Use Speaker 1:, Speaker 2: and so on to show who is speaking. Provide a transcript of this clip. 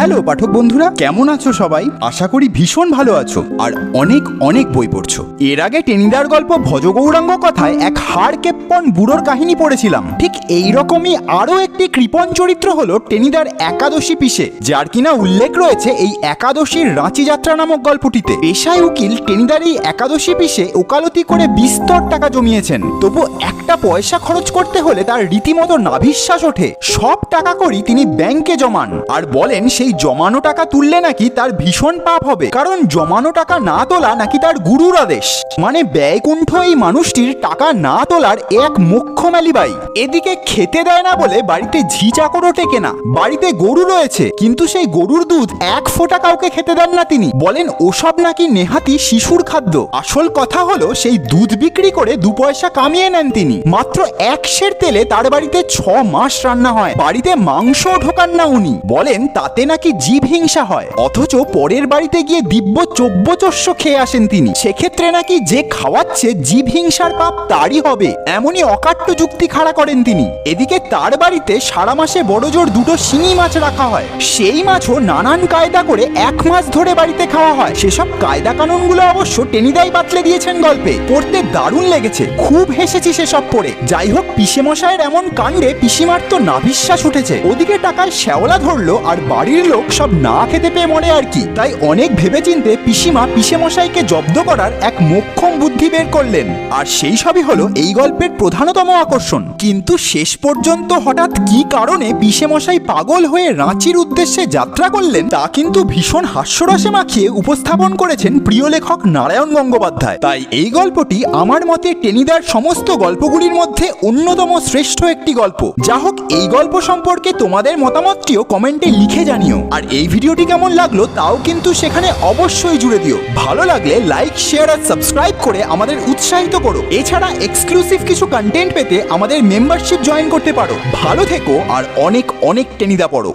Speaker 1: Hello পাঠক বন্ধুরা, কেমন আছো সবাই? আশা করি ভীষণ ভালো আছো আর অনেক অনেক বই পড়ছো। এর আগে টেনিদার গল্প ভজগৌরাঙ্গ কথায় এক হাড় কেপ্পন বুড়োর কাহিনী পড়েছিলাম। ঠিক এই রকমই আরও একটি কৃপণ চরিত্র হলো টেনিদার একাদশী পিসে, যার কিনা উল্লেখ রয়েছে এই একাদশীর রাঁচি যাত্রা নামক গল্পটিতে। পেশায় উকিল টেনিদার এই একাদশী পিসে ওকালতি করে বিস্তর টাকা জমিয়েছেন। তবু একটা পয়সা খরচ করতে হলে তার রীতিমতো নাভিশ্বাস ওঠে। সব টাকা করি তিনি ব্যাংকে জমান। আর বলেন সেই জমানো টাকা তুললে নাকি তার ভীষণ পাপ হবে। কারণ জমানো টাকা না তোলা নাকি তার গুরুর আদেশ। মানে ব্যয়কুণ্ঠ এই মানুষটির টাকা না তোলার এক মুখ্য মালিবাই এদিকে খেতে দেয় না বলে বাড়িতে ঝি চাকরও টেকে না। বাড়িতে গরু রয়েছে, কিন্তু সেই গরুর দুধ এক ফোঁটা কাউকে খেতে দেন না তিনি। বলেন ওসব নাকি নেহাতি শিশুর খাদ্য। আসল কথা হলো সেই দুধ বিক্রি করে দু পয়সা কামিয়ে নেন তিনি। মাত্র এক সের তেলে তার বাড়িতে ছ মাস রান্না হয়। বাড়িতে মাংস ঢোকান না উনি। বলেন তাতে নাকি জীব হিংসা হয়? অথচ পরের বাড়িতে গিয়ে দিব্য চব্যচস্য খেয়ে আসেন তিনি। সেক্ষেত্রে নাকি যে খাওয়াচ্ছে জীব হিংসার পাপ তারই হবে, এমনই অকাট্য যুক্তি খাড়া করেন তিনি। এদিকে তার বাড়িতে সারা মাসে বড় জোর দুটো শিঙি মাছ রাখা হয়। সেই মাছও নানান কায়দা করে এক মাস ধরে বাড়িতে খাওয়া হয়। সেসব কায়দা কানুনগুলো অবশ্য টেনিদাই বাতলে দিয়েছেন গল্পে। পড়তে দারুণ লেগেছে, খুব হেসেছি সেসব পড়ে। যাই হোক পিসে মশাইয়ের এমন কাণ্ডে পিসিমার তো নাভিশ্বাস উঠেছে। ওদিকে টাকায় শ্যাওলা ধরলো আর বাড়ির লোক সব না খেতে পেয়ে মরে আর কি? তাই অনেক ভেবেচিন্তে পিসিমা পিসে মশাইকে জব্দ করার এক মোক্ষম বুদ্ধি বের করলেন। আর সেই সবই হলো এই গল্পের প্রধানতম আকর্ষণ। কিন্তু শেষ পর্যন্ত হঠাৎ কি কারণে পিসে মশাই পাগল হয়ে রাঁচির উদ্দেশ্যে যাত্রা করলেন, তা কিন্তু ভীষণ হাস্যরসে মাখিয়ে উপস্থাপন করেছেন প্রিয় লেখক নারায়ণ গঙ্গোপাধ্যায়। তাই এই গল্পটি আমার মতে টেনিদার সমস্ত গল্পগুলির মধ্যে অন্যতম শ্রেষ্ঠ একটি গল্প। যা হোক এই গল্প সম্পর্কে তোমাদের মতামতটিও কমেন্টে লিখে জানিও। আর এই ভিডিওটি কেমন লাগল তাও কিন্তু সেখানে অবশ্যই জুড়ে দিও। ভালো লাগলে লাইক, শেয়ার আর সাবস্ক্রাইব করে আমাদের উৎসাহিত করো। এছাড়া এক্সক্লুসিভ কিছু কন্টেন্ট পেতে আমাদের মেম্বারশিপ জয়েন করতে পারো। ভালো থেকো আর অনেক অনেক টেনিদা পড়ো।